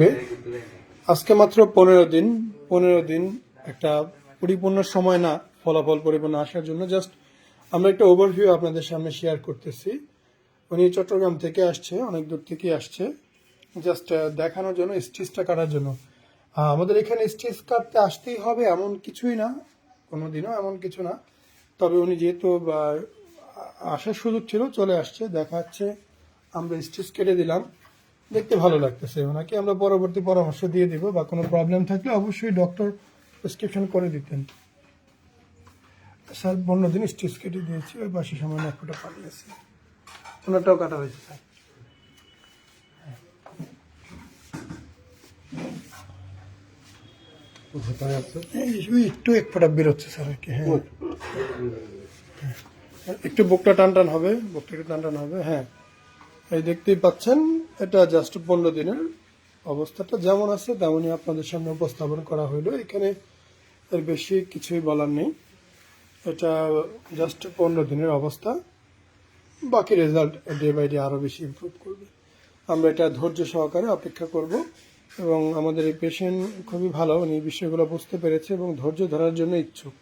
লাগবে আজকে মাত্র পনেরো দিন পনেরো দিন একটা পরিপূর্ণ সময় না, ফলাফল পরিপূর্ণ আসার জন্য। জাস্ট আমরা একটা ওভারভিউ আপনাদের সামনে শেয়ার করতেছি। উনি চট্টগ্রাম থেকে আসছে, অনেক দূর থেকে আসছে। জাস্ট দেখানোর জন্য, স্টিচটা কাটার জন্য। আমাদের এখানে স্টিচ কাটতে আসতেই হবে এমন কিছুই না কোনো দিনও এমন কিছু না। তবে উনি যেহেতু আসার সুযোগ ছিল, চলে আসছে, দেখাচ্ছে, আমরা স্টিচ কেটে দিলাম। দেখতে ভালো লাগতেছে। ওনাকে আমরা পরবর্তী পরামর্শ দিয়ে দিব বা কোনো প্রবলেম থাকলে অবশ্যই ডক্টর প্রেসক্রিপশন করে দিতেন। স্যার পনেরো দিন স্টিচ কেটে দিয়েছি ওই পাশে সময় এক ফোঁটা পানি আছে। ওনারটাও কাটা হয়েছে স্যার। একটু এক ফোঁটা বেরোচ্ছে স্যার আর কি হ্যাঁ। হ্যাঁ। একটু বুকটা টান টান হবে বুকটা একটু টান টান হবে হ্যাঁ। এই দেখতেই পাচ্ছেন এটা জাস্ট পনেরো দিনের অবস্থাটা। যেমন আছে তেমনই আপনাদের সামনে উপস্থাপন করা হইল। এখানে এর বেশি কিছুই বলার নেই। এটা জাস্ট পনেরো দিনের অবস্থা। বাকি রেজাল্ট ডে বাই ডে আরও বেশি ইমপ্রুভ করবে। আমরা এটা ধৈর্য সহকারে অপেক্ষা করব এবং আমাদের এই পেশেন্ট খুবই ভালো। উনি এই বিষয়গুলো বুঝতে পেরেছে এবং ধৈর্য ধরার জন্য ইচ্ছুক।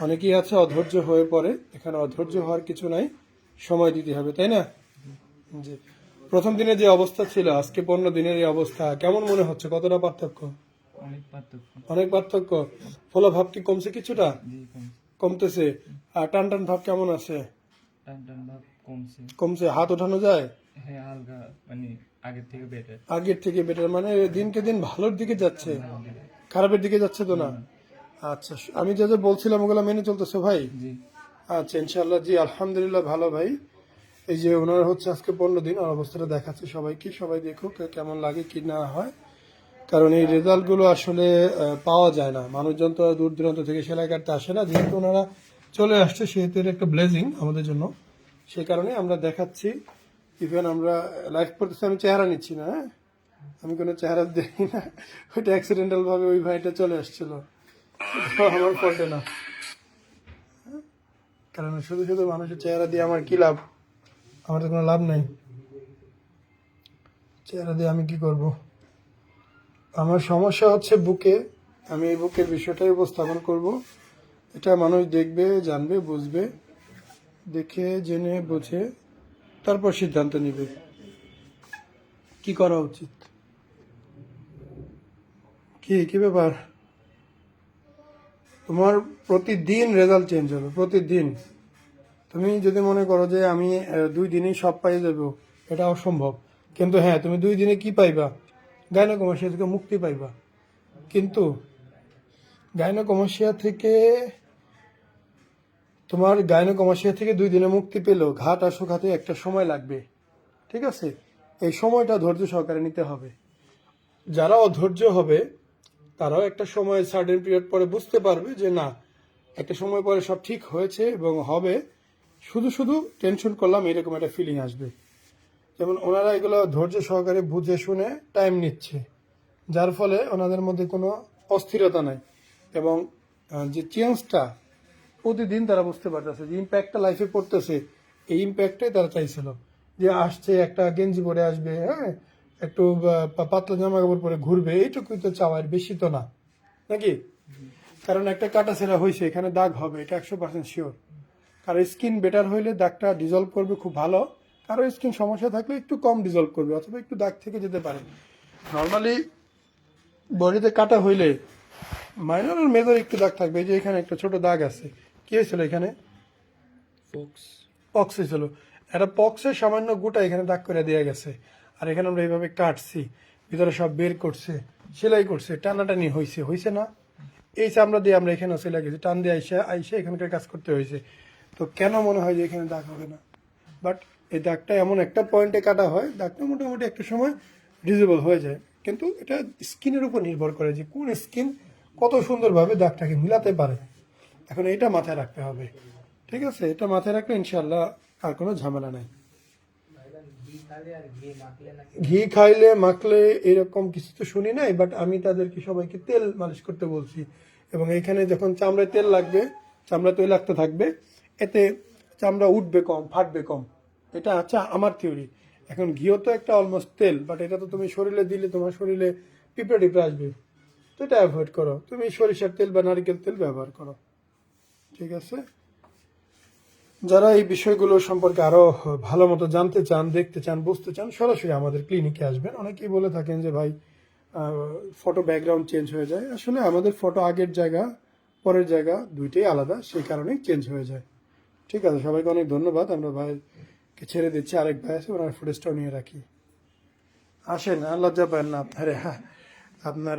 অনেকেই আছে অধৈর্য হয়ে পড়ে। এখানে অধৈর্য হওয়ার কিছু নাই। সময় দিতে হবে, তাই না? জি। প্রথম দিনে যে অবস্থা ছিল আজকে পনেরো দিনের এই অবস্থা কেমন মনে হচ্ছে? কতটা পার্থক্য? অনেক পার্থক্য। ফলভাব কি কমছে কিছুটা? কমতেছে। আর টান টান ভাব কেমন আছে? কমছে। হাত ওঠানো যায়? হ্যাঁ মানে আগের থেকে বেটার আগের থেকে বেটার মানে দিনকে দিন ভালোর দিকে যাচ্ছে। খারাপের দিকে যাচ্ছে তো না? আচ্ছা আমি যা যা বলছিলাম ওগুলো মেনে চলতেছে ভাই? আচ্ছা ইনশাল্লাহ জি আলহামদুলিল্লাহ ভালো ভাই। এই যে ওনার হচ্ছে আজকে পনেরো দিন, আর অবস্থাটা দেখাচ্ছে সবাইকে সবাই দেখুক, কেমন লাগে, কি না হয়। কারণ এই রেজাল্টগুলো আসলে পাওয়া যায় না। মানুষজন তো দূর দূরান্ত থেকে সেলাই কাটতে আসে না। যেহেতু ওনারা চলে আসছে, সেহেতু এটা একটা ব্লেজিং আমাদের জন্য। সে কারণে আমরা দেখাচ্ছি। ইভেন আমরা লাইফ করতেছি আমি চেহারা নিচ্ছি না হ্যাঁ? আমি কোনো চেহারা দেখি না। ওইটা অ্যাক্সিডেন্টালভাবে ওই ভাইটা চলে আসছিল। আমার ফল্টে না। কারণ শুধু শুধু মানুষের চেহারা দিয়ে আমার কি লাভ? আমার তো কোনো লাভ নাই। চেহারা দিয়ে আমি কি করব? আমার সমস্যা হচ্ছে বুকে। আমি এই বুকের বিষয়টাই উপস্থাপন করব। এটা মানুষ দেখবে, জানবে, বুঝবে, দেখে, জেনে, বুঝে, তারপর সিদ্ধান্ত নিবে। কি করা উচিত? কি কি ব্যাপার? তোমার প্রতিদিন রেজাল্ট চেঞ্জ হবে, প্রতিদিন। তুমি যদি মনে করো যে আমি দুই দিনেই সব পাই যাব, এটা অসম্ভব। কিন্তু হ্যাঁ তুমি দুই দিনে কি পাইবা? গাইনোকমাসিয়া থেকে মুক্তি পাইবা। কিন্তু গাইনোকমাসিয়া থেকে, তোমার গাইনোকমাসিয়া থেকে দুই দিনে মুক্তি পেলেও ঘাট আর শুকাতে একটা সময় লাগবে। ঠিক আছে? এই সময়টা ধৈর্য সহকারে নিতে হবে। যারা অধৈর্য হবে, তারাও একটা সময় সার্টেন পিরিয়ড পরে বুঝতে পারবে যে না, একটা সময় পরে সব ঠিক হয়েছে এবং হবে। শুধু শুধু টেনশন করলাম, এরকম একটা ফিলিং আসবে। যেমন ওনারা এগুলো ধৈর্য সহকারে বুঝে শুনে টাইম নিচ্ছে, যার ফলে ওনাদের মধ্যে কোনো অস্থিরতা নাই। এবং যে চেঞ্জটা প্রতিদিন তারা বুঝতে পারতেছে, যে ইম্প্যাক্টটা লাইফে পড়তেছে, এই ইম্প্যাক্টটাই তারা চাইছিল। যে আসছে, একটা গেঞ্জি পরে আসবে হ্যাঁ? একটু পাতলা জামা কাপড় পরে ঘুরবে, এইটুকুই তো চাওয়ার বেশি তো না। নাকি? কারণ একটা কাটা ছেঁড়া হয়েছে এখানে দাগ হবে, এটা একশো পার্সেন্ট শিওর কারও স্কিন বেটার হইলে দাগটা ডিজলভ করবে খুব ভালো। কারও স্কিন সমস্যা থাকলে একটু কম ডিজলভ করবে অথবা একটু দাগ থেকে যেতে পারে। নর্মালি বডিতে কাটা হইলে মাইনর আর মেজর একটু দাগ থাকবে। এই যে এখানে একটা ছোট দাগ আছে। কি হয়েছিল এখানে? পক্স হয়েছিল। একটা পক্সের সামান্য গোটা এখানে দাগ করে দেওয়া গেছে। আর এখানে আমরা এইভাবে কাটছি ভিতরে সব বের করছে সেলাই করছে টানাটানি হয়েছে হয়েছে না? এই চামড়া দিয়ে আমরা এখানে সেলাই গেছি টান দিয়ে আইসা আইসা এখানকার কাজ করতে হয়েছে। তো কেন মনে হয় যে এখানে দাগ হবে না? বাট এই দাগটা এমন একটা পয়েন্টে কাটা হয়, দাগটা মোটামুটি একটা সময় ডিজেবল হয়ে যায়। কিন্তু এটা স্কিনের উপর নির্ভর করে যে কোন স্কিন কত সুন্দরভাবে দাগটাকে মিলাতে পারে। এখন এটা মাথায় রাখতে হবে। ঠিক আছে? এটা মাথায় রাখলে ইনশাল্লাহ আর কোনো ঝামেলা নাই। ঘি খাইলে, মাখলে এরকম কিছু তো শুনি নাই বাট আমি তাদেরকে সবাইকে তেল মালিশ করতে বলছি। এবং এখানে যখন চামড়ায় তেল লাগবে, চামড়া তৈলাক্ত থাকবে এতে চামড়া উঠবে কম, ফাটবে কম। এটা হচ্ছে আমার থিওরি এখন ঘিও তো একটা অলমোস্ট তেল বাট এটা তো তুমি শরীরে দিলে তোমার শরীরে পিঁপড়ে টিপড়ে আসবে। তো এটা অ্যাভয়েড করো। তুমি সরিষার তেল বা নারকেল তেল ব্যবহার করো। ঠিক আছে? যারা এই বিষয়গুলো সম্পর্কে আরও ভালো মতো জানতে চান, দেখতে চান, বুঝতে চান, সরাসরি আমাদের ক্লিনিকে আসবেন। অনেকেই বলে থাকেন যে, ভাই ফটো ব্যাকগ্রাউন্ড চেঞ্জ হয়ে যায়। আসলে আমাদের ফটো আগের জায়গা, পরের জায়গা দুইটাই আলাদা, সেই কারণেই চেঞ্জ হয়ে যায়। ঠিক আছে, সবাইকে অনেক ধন্যবাদ। আমরা ভাইকে ছেড়ে দিচ্ছি, আরেক ভাই আছে, ওনার ফুটেজটাও নিয়ে রাখি। আসেন আর লজ্জা পান না আপনার হ্যাঁ আপনার